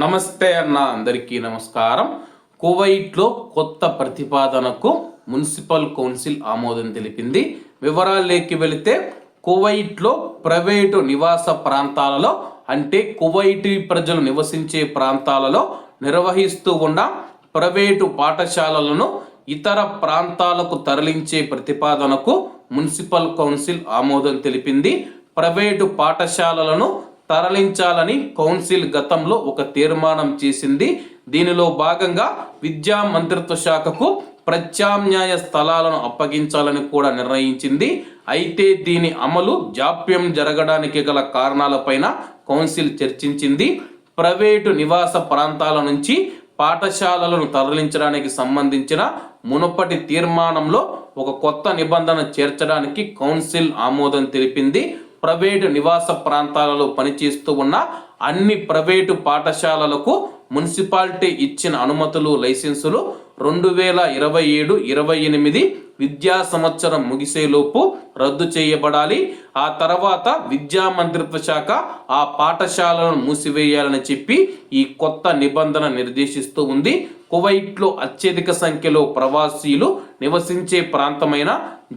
నమస్తే అన్న అందరికీ నమస్కారం. కువైట్లో కొత్త ప్రతిపాదనకు మున్సిపల్ కౌన్సిల్ ఆమోదం తెలిపింది. వివరాల్లోకి వెళితే కువైట్లో ప్రైవేటు నివాస ప్రాంతాలలో అంటే కువైట్ ప్రజలు నివసించే ప్రాంతాలలో నిర్వహిస్తూ ఉన్న ప్రైవేటు పాఠశాలలను ఇతర ప్రాంతాలకు తరలించే ప్రతిపాదనకు మున్సిపల్ కౌన్సిల్ ఆమోదం తెలిపింది. ప్రైవేటు పాఠశాలలను తరలించాలని కౌన్సిల్ గతంలో ఒక తీర్మానం చేసింది. దీనిలో భాగంగా విద్యా మంత్రిత్వ శాఖకు ప్రత్యామ్నాయ స్థలాలను అప్పగించాలని కూడా నిర్ణయించింది. అయితే దీని అమలు జాప్యం జరగడానికి గల కారణాలపైన కౌన్సిల్ చర్చించింది. ప్రైవేటు నివాస ప్రాంతాల నుంచి పాఠశాలలను తరలించడానికి సంబంధించిన మునుపటి తీర్మానంలో ఒక కొత్త నిబంధన చేర్చడానికి కౌన్సిల్ ఆమోదం తెలిపింది. ప్రైవేటు నివాస ప్రాంతాలలో పనిచేస్తూ ఉన్న అన్ని ప్రైవేటు పాఠశాలలకు మున్సిపాలిటీ ఇచ్చిన అనుమతులు లైసెన్సులు రెండు వేల ఇరవై ఏడు ఇరవై ఎనిమిది విద్యా సంవత్సరం ముగిసేలోపు రద్దు చేయబడాలి. ఆ తర్వాత విద్యా మంత్రిత్వ శాఖ ఆ పాఠశాలను మూసివేయాలని చెప్పి ఈ కొత్త నిబంధన నిర్దేశిస్తూ ఉంది. కువైట్లో అత్యధిక సంఖ్యలో ప్రవాసీలు నివసించే ప్రాంతమైన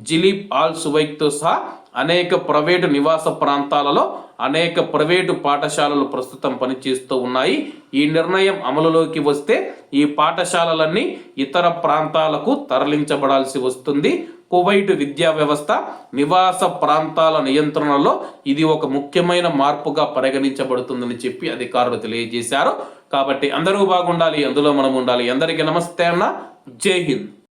జిలీబ్ ఆల్ సువైక్తో సహా అనేక ప్రైవేటు నివాస ప్రాంతాలలో అనేక ప్రైవేటు పాఠశాలలు ప్రస్తుతం పనిచేస్తూ ఉన్నాయి. ఈ నిర్ణయం అమలులోకి వస్తే ఈ పాఠశాలలన్నీ ఇతర ప్రాంతాలకు తరలించబడాల్సి వస్తుంది. కువైట్ విద్యా వ్యవస్థ నివాస ప్రాంతాల నియంత్రణలో ఇది ఒక ముఖ్యమైన మార్పుగా పరిగణించబడుతుందని చెప్పి అధికారులు తెలియజేశారు. కాబట్టి అందరూ బాగుండాలి అందులో మనం ఉండాలి. అందరికీ నమస్తే అన్న. జై హింద్.